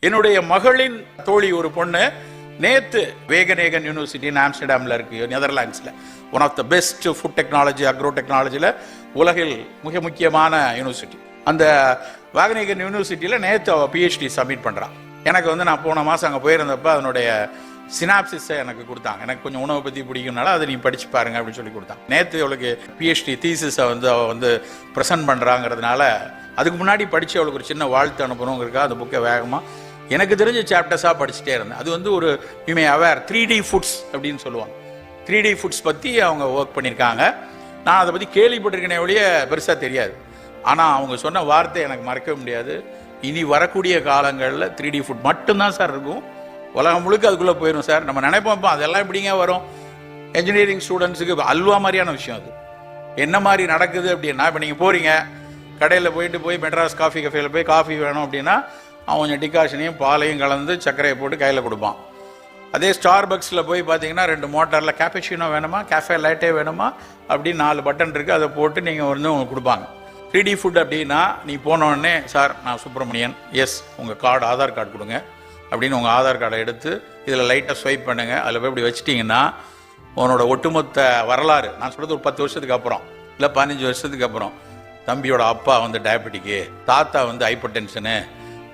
என்னுடைய மகளின் தோழி ஒரு பொண்ணு நேத்து வேகநேகன் யூனிவர்சிட்டி ஆம்ஸ்டர்டாமில் இருக்கு நெதர்லாண்ட்ஸில். One of the best food technology agro டெக்னாலஜியில் உலகில் மிக முக்கியமான யூனிவர்சிட்டி அந்த வேகநேகன் யூனிவர்சிட்டியில் நேற்று அவள் பிஹெச்டி சப்மிட் பண்ணுறான் எனக்கு வந்து நான் போன மாதம் அங்கே போயிருந்தப்போ அதனுடைய சினாப்சிஸை எனக்கு கொடுத்தாங்க எனக்கு கொஞ்சம் உணவை பற்றி பிடிக்கும்னால அதை நீ படிச்சு பாருங்க அப்படின்னு சொல்லி கொடுத்தாங்க நேற்று அவளுக்கு பிஹெச்டி தீசிஸை வந்து அவள் வந்து ப்ரெசென்ட் பண்ணுறாங்கிறதுனால அதுக்கு முன்னாடி படித்து அவளுக்கு ஒரு சின்ன வாழ்த்து அனுப்பணுங்கிறதுக்காக அந்த புக்கை வேகமாக எனக்கு தெரிஞ்ச சாப்டர்ஸாக படிச்சுட்டே இருந்தேன். அது வந்து ஒரு you may aware three D foods அப்படின்னு சொல்லுவாங்க. த்ரீ டி ஃபுட்ஸ் பற்றி அவங்க ஒர்க் பண்ணியிருக்காங்க. நான் அதை பற்றி கேள்விப்பட்டிருக்கேனே ஒழிய பெருசாக தெரியாது. ஆனால் அவங்க சொன்ன வார்த்தை எனக்கு மறக்க முடியாது. இனி வரக்கூடிய காலங்களில் த்ரீ டி ஃபுட் மட்டும்தான் சார் இருக்கும். உலகம் முழுக்க அதுக்குள்ளே போயிடும் சார். நம்ம நினைப்போம் அதெல்லாம் எப்படிங்க வரும்? என்ஜினியரிங் ஸ்டூடெண்ட்ஸுக்கு அல்வா மாதிரியான விஷயம் அது. என்ன மாதிரி நடக்குது அப்படின்னா இப்போ நீங்கள் போகிறீங்க கடையில் போயிட்டு போய் மெட்ராஸ் காஃபி கஃபேல போய் காஃபி வேணும் அப்படின்னா அவன் கொஞ்சம் டிகாஷனையும் பாலையும் கலந்து சர்க்கரையை போட்டு கையில் கொடுப்பான். அதே ஸ்டார் பக்ஸில் போய் பார்த்தீங்கன்னா ரெண்டு மோட்டாரில் கேப்பச்சினோ வேணுமா கேஃபே லைட்டே வேணுமா அப்படின்னு நாலு பட்டன் இருக்குது அதை போட்டு நீங்கள் வந்து உங்களுக்கு கொடுப்பாங்க. த்ரீ டி ஃபுட் அப்படின்னா நீ போனோடனே சார் நான் சுப்பிரமணியன். எஸ் உங்கள் கார்டு ஆதார் கார்டு கொடுங்க. அப்படின்னு உங்கள் ஆதார் கார்டை எடுத்து இதில் லைட்டாக ஸ்வைப் பண்ணுங்கள் அதில் போய் இப்படி வச்சிட்டிங்கன்னா உன்னோட ஒட்டுமொத்த வரலாறு நான் சொல்கிறது ஒரு பத்து வருஷத்துக்கு அப்புறம் இல்லை பதினஞ்சு வருஷத்துக்கு அப்புறம் தம்பியோட அப்பா வந்து டயபெட்டிக்கு தாத்தா வந்து ஹைப்பர் டென்ஷனு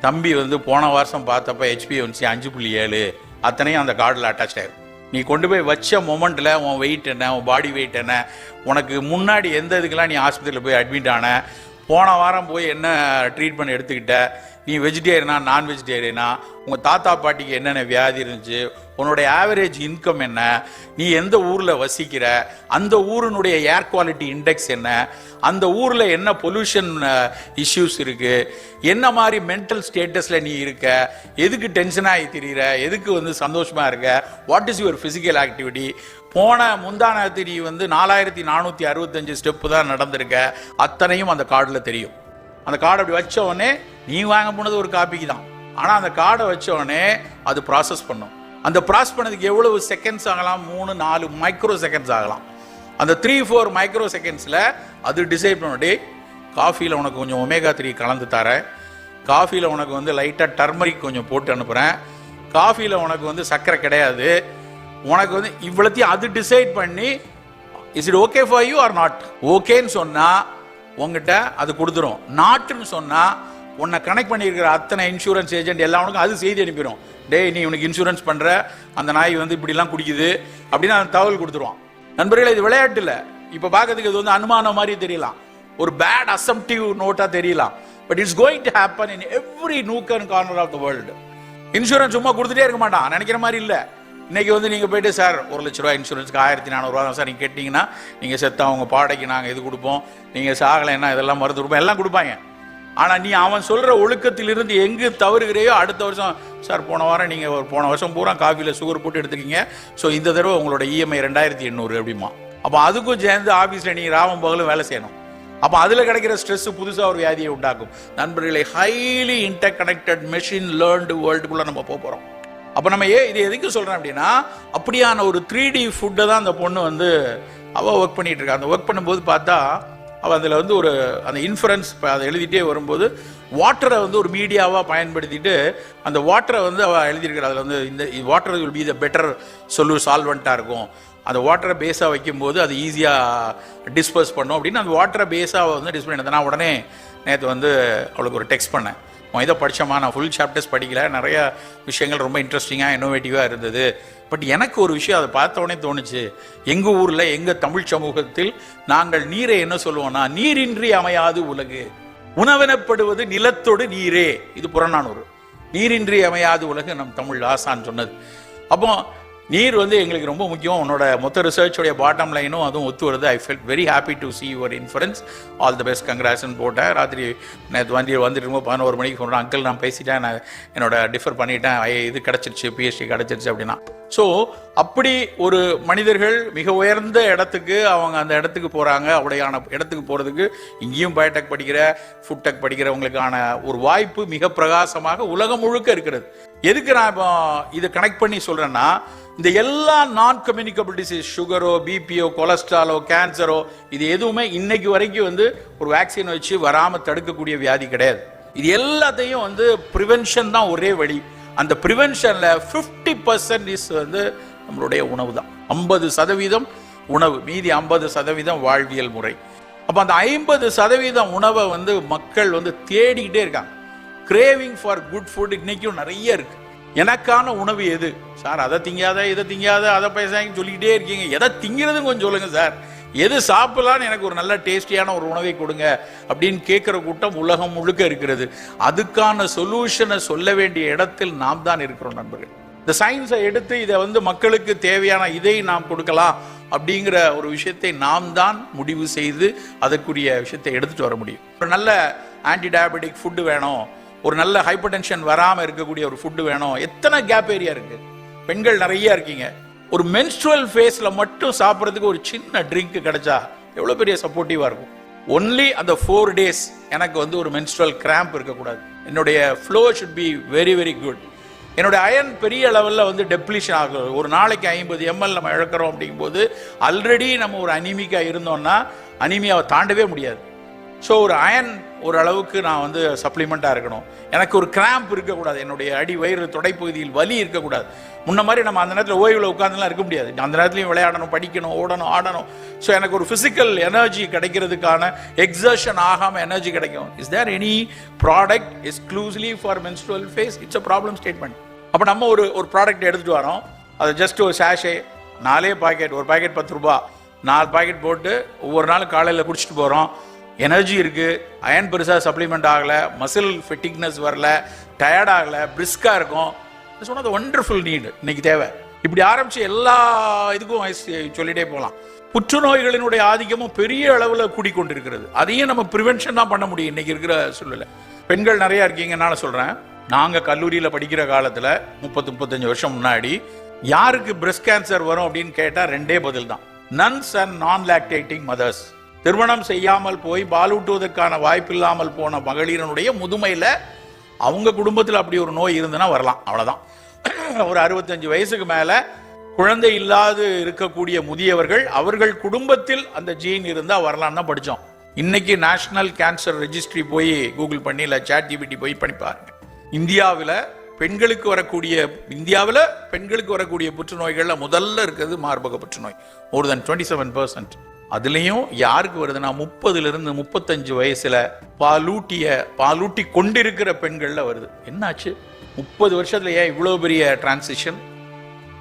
தம்பி வந்து போன வருஷம் பார்த்தப்ப ஹெச்பிஎன்சி அஞ்சு புள்ளி ஏழு அத்தனையும் அந்த கார்டில் அட்டாச் ஆகும் நீ கொண்டு போய் வச்ச மொமெண்ட்டில் உன் வெயிட் என்ன உன் பாடி வெயிட் என்ன உனக்கு முன்னாடி எந்த இதுக்கெல்லாம் நீ ஆஸ்பத்திரியில் போய் அட்மிட் ஆன போன வாரம் போய் என்ன ட்ரீட்மெண்ட் எடுத்துக்கிட்ட நீ வெஜிடேரியனா நான் வெஜிடேரியனா உங்கள் தாத்தா பாட்டிக்கு என்னென்ன வியாதி இருந்துச்சு உன்னுடைய ஆவரேஜ் இன்கம் என்ன நீ எந்த ஊரில் வசிக்கிற அந்த ஊரினுடைய ஏர் குவாலிட்டி இண்டெக்ஸ் என்ன அந்த ஊரில் என்ன பொல்யூஷன் இஷ்யூஸ் இருக்குது என்ன மாதிரி மென்டல் ஸ்டேட்டஸில் நீ இருக்க எதுக்கு டென்ஷனாகி தெரிகிற எதுக்கு வந்து சந்தோஷமாக இருக்க what is your physical activity போன முந்தானத்து நீ வந்து நாலாயிரத்தி நானூற்றி அறுபத்தஞ்சு ஸ்டெப்பு தான் நடந்திருக்க அத்தனையும் அந்த கார்டில் தெரியும். அந்த கார்டை அப்படி வச்ச உடனே நீ வாங்க போனது ஒரு காப்பிக்கு தான். ஆனால் அந்த கார்டை வச்ச உடனே அது ப்ராசஸ் பண்ணும். அந்த ப்ராசஸ் பண்ணதுக்கு எவ்வளவு செகண்ட்ஸ் ஆகலாம்? மூணு நாலு மைக்ரோ செகண்ட்ஸ் ஆகலாம். அந்த த்ரீ ஃபோர் மைக்ரோ செகண்ட்ஸில் அது டிசைட் பண்ணி காஃபியில் உனக்கு கொஞ்சம் ஒமேகா த்ரீ கலந்து தரேன். காஃபியில் உனக்கு வந்து லைட்டாக டர்மரிக் கொஞ்சம் போட்டு அனுப்புகிறேன் காஃபியில் உனக்கு வந்து சர்க்கரை கிடையாது. உனக்கு வந்து இவ்வளோத்தையும் அது டிசைட் பண்ணி is it okay for you or not ஓகேன்னு சொன்னால் உங்ககிட்ட அது கொடுத்துரும். நாட்டுன்னு சொன்னால் உன்னை கனெக்ட் பண்ணியிருக்கிற அத்தனை இன்சூரன்ஸ் ஏஜென்ட் எல்லாருக்கும் அது செய்தி அனுப்பிடும் டேய் நீ உனக்கு இன்சூரன்ஸ் பண்ணுற அந்த நாய் வந்து இப்படிலாம் குடிக்குது அப்படின்னு அந்த தகவல் கொடுத்துருவான். நண்பர்களே இது விளையாட்டு இல்லை. இப்போ பார்க்கறதுக்கு இது வந்து அனுமானம் மாதிரி தெரியலாம். ஒரு பேட் அசம்டிவ் நோட்டாக தெரியலாம். But it's going to happen in every nook and corner of the world insurance சும்மா கொடுத்துட்டே இருக்க மாட்டான். நினைக்கிற மாதிரி இல்லை. இன்னைக்கு வந்து நீங்கள் போயிட்டு சார் ஒரு லட்ச ரூபா இன்சூரன்ஸுக்கு ஆயிரத்தி நானூறுரூவா தான் சார். நீங்கள் கேட்டிங்கன்னா நீங்கள் செத்தா அவங்க பாடைக்கு நாங்கள் இது கொடுப்போம். நீங்கள் சாகலைன்னா இதெல்லாம் மருந்து கொடுப்போம். எல்லாம் கொடுப்பாங்க. ஆனால் நீ அவன் சொல்கிற ஒழுக்கத்திலிருந்து எங்கு தவறுகிறையோ அடுத்த வருஷம் சார் போன வாரம் நீங்கள் ஒரு போன வருஷம் பூரா காஃபியில் சுகர் போட்டு எடுத்துக்கிங்க. ஸோ இந்த தடவை உங்களோட இஎம்ஐ ரெண்டாயிரத்தி எண்ணூறு அப்படிமா. அப்போ அதுக்கும் சேர்ந்து ஆஃபீஸில் நீங்கள் ராவம் பகலும் வேலை செய்யணும். அப்போ அதில் கிடைக்கிற ஸ்ட்ரெஸ் புதுசாக ஒரு வியாதியை உண்டாக்கும். நண்பர்களை highly inter connected machine learned வேர்ல்டுக்குள்ளே நம்ம போக போகிறோம் அப்போ நம்ம ஏ இது எதுக்கு சொல்கிறேன் அப்படின்னா அப்படியான ஒரு த்ரீ டி ஃபுட்டை தான் அந்த பொண்ணு வந்து அவள் ஒர்க் பண்ணிகிட்டு இருக்கா. அந்த ஒர்க் பண்ணும்போது பார்த்தா அவள் அதில் வந்து ஒரு அந்த இன்ஃபரன்ஸ் அதை எழுதிட்டே வரும்போது வாட்டரை வந்து ஒரு மீடியாவாக பயன்படுத்திட்டு அந்த வாட்டரை வந்து அவள் எழுதியிருக்கிற. அதில் வந்து இந்த water will be the better சொல்லு சால்வெண்ட்டாக இருக்கும். அந்த வாட்டரை பேஸாக வைக்கும்போது அது ஈஸியாக டிஸ்பர்ஸ் பண்ணும். அப்படின்னு அந்த வாட்டரை பேஸாக வந்து டிஸ்பிளே பண்ணி நான் உடனே நேற்று வந்து அவளுக்கு ஒரு டெக்ஸ்ட் பண்ணேன். இதை படித்தோமா நான் ஃபுல் சாப்டர்ஸ் படிக்கல. நிறைய விஷயங்கள் ரொம்ப இன்ட்ரெஸ்டிங்காக இன்னோவேட்டிவாக இருந்தது. பட் எனக்கு ஒரு விஷயம் அதை பார்த்தோடனே தோணுச்சு. எங்கள் ஊரில் எங்கள் தமிழ் சமூகத்தில் நாங்கள் நீரை என்ன சொல்லுவோம்னா நீரின்றி அமையாது உலகு. உணவெனப்படுவது நிலத்தோடு நீரே. இது புறநானூறு. நீரின்றி அமையாது உலகு நம் தமிழ் ஆசான் சொன்னது. அப்போ நீர் வந்து எங்களுக்கு ரொம்ப முக்கியம். உன்னோட மொத்த ரிசர்ச்சோடைய பாட்டம் லைனும் அதுவும் ஒத்து வருது. I felt very happy to see your inference all the best கங்க்ராட்ஸ்னு போட்டேன். ராத்திரி நேற்று வண்டி வந்துட்டு பதினோரு மணிக்கு சொல்கிறேன் அங்கிள் நான் பேசிட்டேன். நான் என்னோட டிஃபர் பண்ணிட்டேன். ஐ இது கிடச்சிருச்சு. பிஎஸ்டி கிடச்சிருச்சு அப்படின்னா. ஸோ அப்படி ஒரு மனிதர்கள் மிக உயர்ந்த இடத்துக்கு அவங்க அந்த இடத்துக்கு போகிறாங்க அப்படியான இடத்துக்கு போகிறதுக்கு இங்கேயும் பயோடெக் படிக்கிற ஃபுட்டெக் படிக்கிறவங்களுக்கான ஒரு வாய்ப்பு மிக பிரகாசமாக உலகம் முழுக்க இருக்கிறது. எதுக்கு நான் இப்போ இதை கனெக்ட் பண்ணி சொல்கிறேன்னா இந்த எல்லா நான் கம்யூனிகபிள் டிசீஸ் சுகரோ பிபிஓ கொலஸ்ட்ராலோ கேன்சரோ இது எதுவுமே இன்னைக்கு வரைக்கும் வந்து ஒரு வேக்சின் வச்சு வராமல் தடுக்கக்கூடிய வியாதி கிடையாது. இது எல்லாத்தையும் வந்து ப்ரிவென்ஷன் தான் ஒரே வழி. அந்த ப்ரிவென்ஷனில் ஃபிஃப்டி பர்சன்ட் இஸ் வந்து நம்மளுடைய உணவு தான். ஐம்பது சதவீதம் உணவு மீதி ஐம்பது சதவீதம் வாழ்வியல் முறை. அப்போ அந்த ஐம்பது சதவீதம் உணவை வந்து மக்கள் வந்து தேடிக்கிட்டே இருக்காங்க. கிரேவிங் ஃபார் குட் ஃபுட் இன்னைக்கும் நிறைய இருக்குது எனக்கான உணவு எது? சார் அதை திங்காத இதை திங்காத அதை பேசாங்க சொல்லிக்கிட்டே இருக்கீங்க. எதை திங்கிறதுன்னு கொஞ்சம் சொல்லுங்க சார். எது சாப்பிடலான்னு எனக்கு ஒரு நல்ல டேஸ்டியான ஒரு உணவை கொடுங்க அப்படின்னு கேட்குற கூட்டம் உலகம் முழுக்க இருக்கிறது. அதுக்கான சொல்யூஷனை சொல்ல வேண்டிய இடத்தில் நாம் தான் இருக்கிறோம் நண்பர்கள். இந்த சயின்ஸை எடுத்து இதை வந்து மக்களுக்கு தேவையான இதை நாம் கொடுக்கலாம் அப்படிங்கிற ஒரு விஷயத்தை நாம் தான் முடிவு செய்து அதற்குரிய விஷயத்தை எடுத்துட்டு வர முடியும். ஒரு நல்ல ஆன்டி டயபெட்டிக் ஃபுட்டு வேணும். ஒரு நல்ல ஹைப்பர் டென்ஷன் வராமல் இருக்கக்கூடிய ஒரு ஃபுட்டு வேணும். எத்தனை கேப் ஏரியா இருக்கு? பெண்கள் நிறைய இருக்கீங்க. ஒரு மென்ஸ்ட்ரல் ஃபேஸில் மட்டும் சாப்பிட்றதுக்கு ஒரு சின்ன ட்ரிங்க் கிடைச்சா எவ்வளோ பெரிய சப்போர்ட்டிவாக இருக்கும்? ஒன்லி அந்த ஃபோர் டேஸ் எனக்கு வந்து ஒரு மென்ஸ்ட்ரல் கிராம்ப் இருக்கக்கூடாது. என்னுடைய flow should be very very good என்னுடைய அயன் பெரிய லெவலில் வந்து டெப்ளிஷன் ஆகும் ஒரு நாளைக்கு ஐம்பது எம்எல் நம்ம இழக்கிறோம் அப்படிங்கும்போது ஆல்ரெடி நம்ம ஒரு அனிமிக்காக இருந்தோம்னா அனிமியாவை தாண்டவே முடியாது. ஸோ ஒரு அயன் ஒரு அளவுக்கு நான் வந்து சப்ளிமெண்ட்டாக இருக்கணும். எனக்கு ஒரு கிராம்ப் இருக்கக்கூடாது. என்னுடைய அடி வயிறு தொடைப்பகுதியில் வலி இருக்கக்கூடாது. முன்ன மாதிரி நம்ம அந்த நேரத்தில் ஓய்வில் உட்காந்துலாம் இருக்க முடியாது. அந்த நேரத்துலையும் விளையாடணும் படிக்கணும் ஓடணும் ஆடணும். ஸோ எனக்கு ஒரு ஃபிசிக்கல் எனர்ஜி கிடைக்கிறதுக்கான எக்ஸர்ஷன் ஆகாமல் எனர்ஜி கிடைக்கும். Is there any product exclusively for menstrual phase it's a problem statement அப்போ நம்ம ஒரு ஒரு ப்ராடக்ட் எடுத்துகிட்டு வரோம். அது ஜஸ்ட் ஒரு சாஷே நாலே பாக்கெட் ஒரு பாக்கெட் பத்து ரூபா. நாலு பாக்கெட் போட்டு ஒவ்வொரு நாளும் காலையில் குடிச்சிட்டு போகிறோம் எனர்ஜி இருக்குது அயன் பெருசாக சப்ளிமெண்ட் ஆகலை. மசில் ஃபிட்டிக்னஸ் வரல. டயர்ட் ஆகலை. பிரிஸ்காக இருக்கும். சொன்னது ஒண்டர்ஃபுல் நீடு இன்னைக்கு தேவை. இப்படி ஆரம்பிச்சு எல்லா இதுக்கும் வயசு சொல்லிட்டே போகலாம். புற்றுநோய்களினுடைய ஆதிக்கமும் பெரிய அளவில் கூடிக்கொண்டிருக்கிறது. அதையும் நம்ம ப்ரிவென்ஷன் தான் பண்ண முடியும். இன்னைக்கு இருக்கிற சூழ்நிலை. பெண்கள் நிறையா இருக்கீங்க நான் நாங்கள் கல்லூரியில் படிக்கிற காலத்தில் முப்பத்து முப்பத்தஞ்சு வருஷம் முன்னாடி யாருக்கு பிரஸ்ட் கேன்சர் வரும் அப்படின்னு கேட்டால் ரெண்டே பதில் தான். Nuns and non lactating mothers திருமணம் செய்யாமல் போய் பாலூட்டுவதற்கான வாய்ப்பு இல்லாமல் போன மகளிரனுடைய முதுமையில் அவங்க குடும்பத்தில் அப்படி ஒரு நோய் இருந்ததுன்னா வரலாம். அவ்வளோதான் ஒரு அறுபத்தஞ்சு வயசுக்கு மேலே குழந்தை இல்லாது இருக்கக்கூடிய முதியவர்கள் அவர்கள் குடும்பத்தில் அந்த ஜீன் இருந்தால் வரலான்னு தான் இன்னைக்கு நேஷனல் கேன்சர் ரெஜிஸ்ட்ரி போய் கூகுள் பண்ணி இல்லை சேட் ஜிபிடி போய் பண்ணி பாருங்க. இந்தியாவில் பெண்களுக்கு வரக்கூடிய இந்தியாவில் பெண்களுக்கு வரக்கூடிய புற்றுநோய்களில் முதல்ல இருக்கிறது மார்பக புற்றுநோய். More than twenty seven percent அதுலேயும் யாருக்கு வருதுன்னா முப்பதுலேருந்து முப்பத்தஞ்சு வயசில் பாலூட்டிய பாலூட்டி கொண்டிருக்கிற பெண்களில் வருது. என்னாச்சு? முப்பது வருஷத்துல ஏன் இவ்வளோ பெரிய டிரான்சிஷன்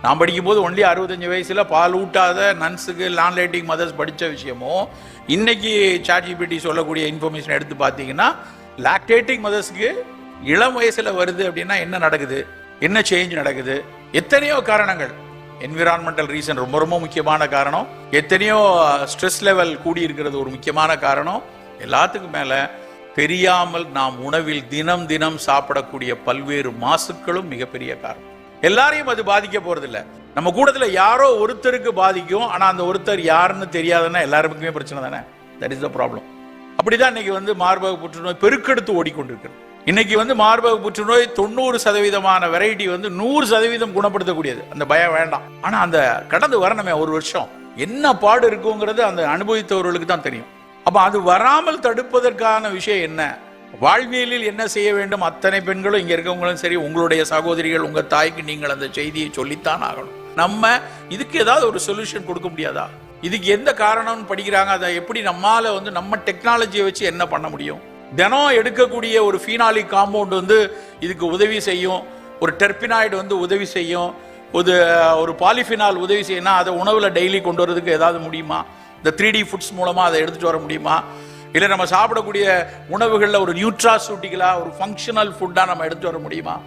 நான் படிக்கும்போது ஒன்லி அறுபத்தஞ்சு வயசில் பால் ஊட்டாத நன்ஸுக்கு லான்லேட்டிங் மதர்ஸ் படித்த விஷயமும் இன்னைக்கு சாட்ஜிபிடி சொல்லக்கூடிய இன்ஃபர்மேஷன் எடுத்து பார்த்தீங்கன்னா லாக்டேட்டிங் மதர்ஸ்க்கு இளம் வயசில் வருது அப்படின்னா என்ன நடக்குது? என்ன சேஞ்ச் நடக்குது? எத்தனையோ காரணங்கள். என்விரான்மெண்டல் ரீசன் ரொம்ப ரொம்ப முக்கியமான காரணம். எத்தனையோ ஸ்ட்ரெஸ் லெவல் கூடி இருக்கிறது ஒரு முக்கியமான காரணம். எல்லாத்துக்கும் மேல தெரியாமல் நாம் உணவில் தினம் தினம் சாப்பிடக்கூடிய பல்வேறு மாசுக்களும் மிகப்பெரிய காரணம். எல்லாரையும் அது பாதிக்க போறதில்ல. நம்ம கூடத்துல யாரோ ஒருத்தருக்கு பாதிக்கும். ஆனா அந்த ஒருத்தர் யாருன்னு தெரியாதுன்னா எல்லாருக்குமே பிரச்சனை தானே? தட் இஸ் த ப்ராப்ளம் அப்படிதான் இன்னைக்கு வந்து மார்பக புற்றுநோய் பெருக்கெடுத்து ஓடிக்கொண்டிருக்கிறது. இன்னைக்கு வந்து மார்பக புற்றுநோய் தொண்ணூறு சதவீதமான வெரைட்டி வந்து நூறு சதவீதம் குணப்படுத்தக்கூடியது. அந்த பயம் வேண்டாம். ஆனா அந்த கடந்து வரணுமே ஒரு வருஷம். என்ன பாடு இருக்குங்கிறது அந்த அனுபவித்தவர்களுக்கு தான் தெரியும். அப்ப அது வராமல் தடுப்பதற்கான விஷயம் என்ன? வாழ்வியலில் என்ன செய்ய வேண்டும்? அத்தனை பெண்களும் இங்க இருக்கவங்களும் சரி உங்களுடைய சகோதரிகள் உங்க தாய்க்கு நீங்கள் அந்த செய்தியை சொல்லித்தான் ஆகணும். நம்ம இதுக்கு ஏதாவது ஒரு சொல்யூஷன் கொடுக்க முடியாதா? இதுக்கு எந்த காரணம்னு படிக்கிறாங்க. அதை எப்படி நம்மால வந்து நம்ம டெக்னாலஜியை வச்சு என்ன பண்ண முடியும்? தினம் எடுக்கக்கூடிய ஒரு ஃபீனாலிக் காம்பவுண்ட் வந்து இதுக்கு உதவி செய்யும். ஒரு டெர்பினாய்டு வந்து உதவி செய்யும். ஒரு ஒரு பாலிஃபினால் உதவி செய்யணும் அதை உணவில் டெய்லி கொண்டு வரதுக்கு ஏதாவது முடியுமா? இந்த த்ரீ டி ஃபுட்ஸ் மூலமாக அதை எடுத்துகிட்டு வர முடியுமா? இல்லை நம்ம சாப்பிடக்கூடிய உணவுகளில் ஒரு நியூட்ராசூட்டிகளாக ஒரு ஃபங்க்ஷனல் ஃபுட்டாக நம்ம எடுத்துகிட்டு வர முடியுமா?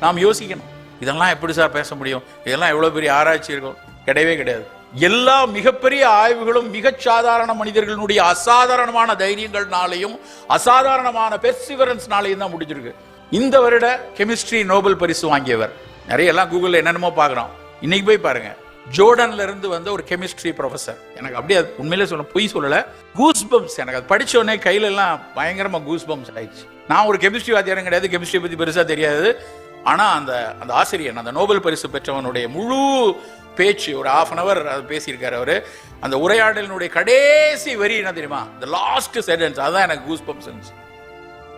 நாம் யோசிக்கணும். இதெல்லாம் எப்படி சார் பேச முடியும்? இதெல்லாம் எவ்வளோ பெரிய ஆராய்ச்சி இருக்கும் கிடையவே கிடையாது. எல்லா மிகப்பெரிய ஆய்வுகளும் மிகச் சாதாரண மனிதர்களுடைய அசாதாரணமான தைரியங்கள்னாலையும் அசாதாரணமான பெர்சிவரன்ஸ்னாலையும் தான் முடிஞ்சிருக்கு. இந்த வருட கெமிஸ்ட்ரி நோபல் பரிசு வாங்கியவர். நிறைய எல்லாம் கூகுளில் என்னென்னமோ பார்க்குறோம். இன்னைக்கு போய் பாருங்க. ஜோர்டன்ல இருந்து வந்த ஒரு கெமிஸ்ட்ரி ப்ரொஃபசர் எனக்கு அப்படியே அது உண்மையிலே சொல்ல பொய் சொல்லல. கூஸ் பம்ப்ஸ் எனக்கு. அது படிச்ச உடனே கையில எல்லாம் பயங்கரமா கூஸ் பம்ப்ஸ் ஆயிடுச்சு. நான் ஒரு கெமிஸ்ட்ரி வாத்தியாரம் கிடையாது. கெமிஸ்ட்ரி பத்தி பெருசா தெரியாது. ஆனா அந்த அந்த ஆசிரியர் அந்த நோபல் பரிசு பெற்றவனுடைய முழு பேச்சு ஒரு ஆஃப் அன் அவர் பேசியிருக்காரு அவர். அந்த உரையாடலினுடைய கடைசி வரி என்ன தெரியுமா? இந்த லாஸ்ட் சென்டென்ஸ் அதுதான் எனக்கு கூஸ் பம்ப்ஸ் இருந்துச்சு.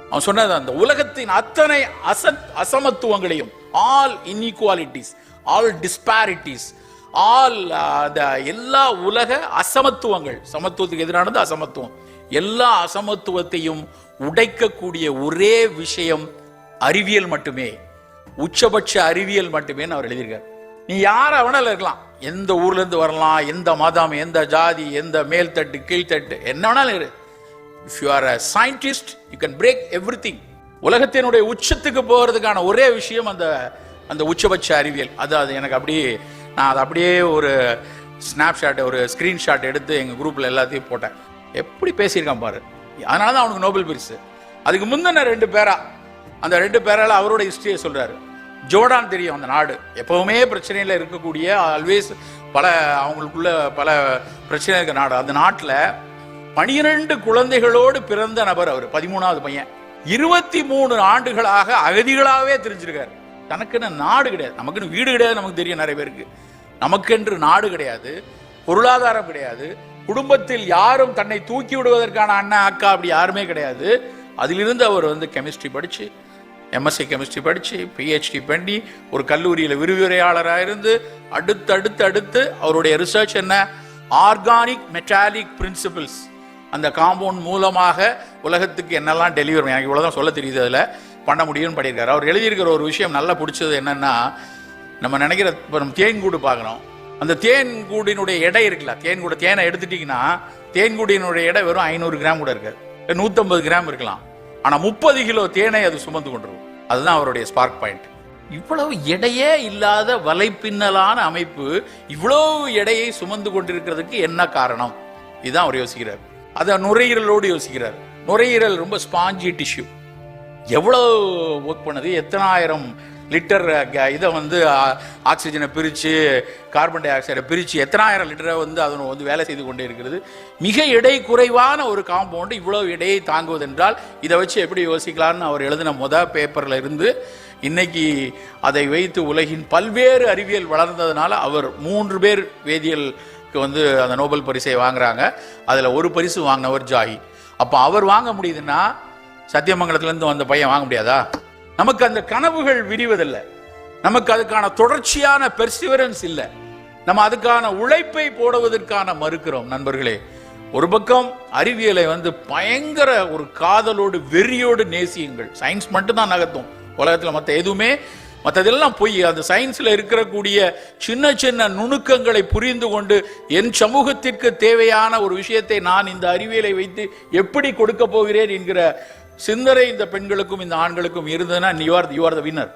அவன் சொன்னது அந்த உலகத்தின் அத்தனை அசத் அசமத்துவங்களையும் all inequalities all disparities all எல்லா உலக அசமத்துவங்கள் சமத்துவத்துக்கு எதிரானது அசமத்துவம். எல்லா அசமத்துவத்தையும் உடைக்கக்கூடிய ஒரே விஷயம் அறிவியல் மட்டுமே. உச்சபட்ச அறிவியல் மட்டுமே அவர் எழுதியிருக்கார். நீ யார வேணாலும் இருக்கலாம். எந்த ஊர்ல இருந்து வரலாம் எந்த மதம் எந்த ஜாதி எந்த மேல்தட்டு கீழ்த்தட்டு என்ன வேணாலும் இரு. If you are a scientist you can break everything உலகத்தினுடைய உச்சத்துக்கு போகிறதுக்கான ஒரே விஷயம் அந்த அந்த உச்சபட்ச அறிவியல். அது அது எனக்கு அப்படியே நான் அதை அப்படியே ஒரு ஸ்னாப்ஷாட் ஒரு ஸ்க்ரீன்ஷாட் எடுத்து எங்கள் குரூப்பில் எல்லாத்தையும் போட்டேன். எப்படி பேசியிருக்கான் பாரு. அதனால தான் அவனுக்கு நோபல் பரிசு. அதுக்கு முந்தின ரெண்டு பேரா அந்த ரெண்டு பேரால் அவரோட ஹிஸ்ட்ரியை சொல்கிறாரு ஜோர்டான் தெரியும் அந்த நாடு. எப்பவுமே பிரச்சனையில் இருக்கக்கூடிய ஆல்வேஸ் பல அவங்களுக்குள்ள பல பிரச்சனை இருக்க நாடு. அந்த நாட்டில் பனிரெண்டு குழந்தைகளோடு பிறந்த நபர் அவர் பதிமூணாவது பையன். இருபத்தி மூணு ஆண்டுகளாக அகதிகளாகவே தெரிஞ்சிருக்காரு. தனக்குன்னு நாடு கிடையாது. நமக்குன்னு வீடு கிடையாது நமக்கு தெரியும் நிறைய பேருக்கு. நமக்கென்று நாடு கிடையாது. பொருளாதாரம் கிடையாது. குடும்பத்தில் யாரும் தன்னை தூக்கி விடுவதற்கான அண்ணன் அக்கா அப்படி யாருமே கிடையாது. அதிலிருந்து அவர் வந்து கெமிஸ்ட்ரி படித்து எம்எஸ்சி கெமிஸ்ட்ரி படித்து பிஹெச்டி பண்ணி ஒரு கல்லூரியில் விரிவுரையாளராக இருந்து அடுத்து அடுத்து அடுத்து அவருடைய ரிசர்ச் என்ன? ஆர்கானிக் மெட்டாலிக் பிரின்சிபிள்ஸ் அந்த காம்பவுண்ட் மூலமாக உலகத்துக்கு என்னெல்லாம் டெலிவரி எனக்கு இவ்வளோதான் சொல்ல தெரியுது அதில். பண்ண முடியும்னு பண்ணியிருக்காரு. அவர் எழுதியிருக்கிற ஒரு விஷயம் நல்லா பிடிச்சது என்னென்னா நம்ம நினைக்கிற இப்போ நம்ம தேன்கூடு பார்க்குறோம். அந்த தேன்கூடினுடைய எடை இருக்குல்ல தேன்கூட தேனை எடுத்துட்டிங்கன்னா தேன்கூடியினுடைய எடை வெறும் ஐநூறு கிராம் கூட இருக்காது நூற்றம்பது கிராம் இருக்கலாம். ஆனால் முப்பது கிலோ தேனை அது சுமந்து கொண்டிருக்கும். அதுதான் அவருடைய ஸ்பார்க் பாயிண்ட் இவ்வளவு எடையே இல்லாத வலைப்பின்னலான அமைப்பு இவ்வளவு எடையை சுமந்து கொண்டிருக்கிறதுக்கு என்ன காரணம்? இதுதான் அவர் யோசிக்கிறார். அதை நுரையீரலோடு யோசிக்கிறார். நுரையீரல் ரொம்ப ஸ்பாஞ்சி டிஷ்யூ எவ்வளோ ஒர்க் பண்ணுது? எத்தனாயிரம் லிட்டர் இதை வந்து ஆக்சிஜனை பிரித்து கார்பன் டை ஆக்சைடை பிரித்து எத்தனாயிரம் லிட்டரை வந்து அதனை வந்து வேலை செய்து கொண்டே இருக்கிறது. மிக எடை குறைவான ஒரு காம்பவுண்டு இவ்வளவு எடையை தாங்குவதென்றால் இதை வச்சு எப்படி யோசிக்கலாம்னு அவர் எழுதின மொதல் பேப்பரில் இருந்து இன்னைக்கு அதை வைத்து உலகின் பல்வேறு அறிவியல் வளர்ந்ததுனால அவர் மூன்று பேர் வேதியியலுக்கு வந்து அந்த நோபல் பரிசை வாங்குறாங்க. அதில் ஒரு பரிசு வாங்கினவர் ஜாகி. அப்போ அவர் வாங்க முடியுதுன்னா சத்தியமங்கலத்திலேருந்து வந்த பையன் வாங்க முடியாதா? நமக்கு அந்த கனவுகள் விரிவதில்லை. நமக்கு அதுக்கான தொடர்ச்சியான பெர்சிவரன்ஸ் இல்லை. நம்ம அதுக்கான உழைப்பை போடுவதற்கான மறுக்கிறோம் நண்பர்களே. ஒரு பக்கம் அறிவியலை வந்து பயங்கர ஒரு காதலோடு வெறியோடு நேசியுங்கள். சயின்ஸ் மட்டும்தான் நகர்த்தும். உலகத்தில் மற்ற எதுவுமே மற்றதெல்லாம் பொய். அந்த சயின்ஸில் இருக்கக்கூடிய சின்ன சின்ன நுணுக்கங்களை புரிந்து கொண்டு என் சமூகத்திற்கு தேவையான ஒரு விஷயத்தை நான் இந்த அறிவியலை வைத்து எப்படி கொடுக்க போகிறேன் என்கிற சிந்தனை இந்த பெண்களுக்கும் இந்த ஆண்களுக்கும் இருந்ததுன்னா you are you are the winner